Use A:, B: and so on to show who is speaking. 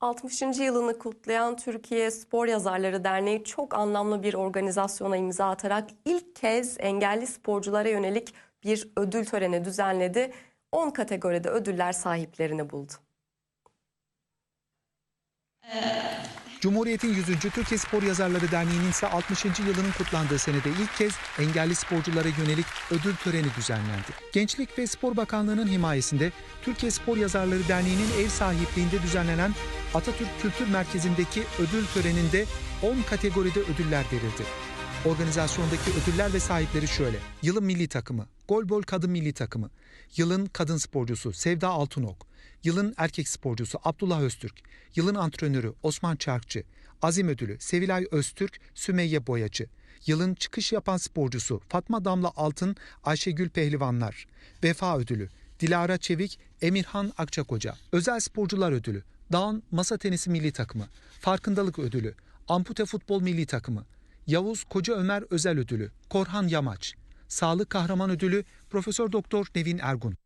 A: 60. yılını kutlayan Türkiye Spor Yazarları Derneği çok anlamlı bir organizasyona imza atarak ilk kez engelli sporculara yönelik bir ödül töreni düzenledi. 10 kategoride ödüller sahiplerini buldu.
B: Cumhuriyet'in 100. Türkiye Spor Yazarları Derneği'nin ise 60. yılının kutlandığı senede ilk kez engelli sporculara yönelik ödül töreni düzenlendi. Gençlik ve Spor Bakanlığı'nın himayesinde Türkiye Spor Yazarları Derneği'nin ev sahipliğinde düzenlenen Atatürk Kültür Merkezi'ndeki ödül töreninde 10 kategoride ödüller verildi. Organizasyondaki ödüller ve sahipleri şöyle. Yılın milli takımı, golbol kadın milli takımı, yılın kadın sporcusu Sevda Altınok, yılın erkek sporcusu Abdullah Öztürk, yılın antrenörü Osman Çarkçı, Azim Ödülü Sevilay Öztürk, Sümeyye Boyacı, yılın çıkış yapan sporcusu Fatma Damla Altın, Ayşegül Pehlivanlar, Vefa Ödülü Dilara Çevik, Emirhan Akçakoca, Özel Sporcular Ödülü, Dağın Masa Tenisi Milli Takımı, Farkındalık Ödülü, Ampute Futbol Milli Takımı, Yavuz Koca Ömer Özel Ödülü, Korhan Yamaç, Sağlık Kahraman Ödülü. Profesör Doktor Nevin Ergun.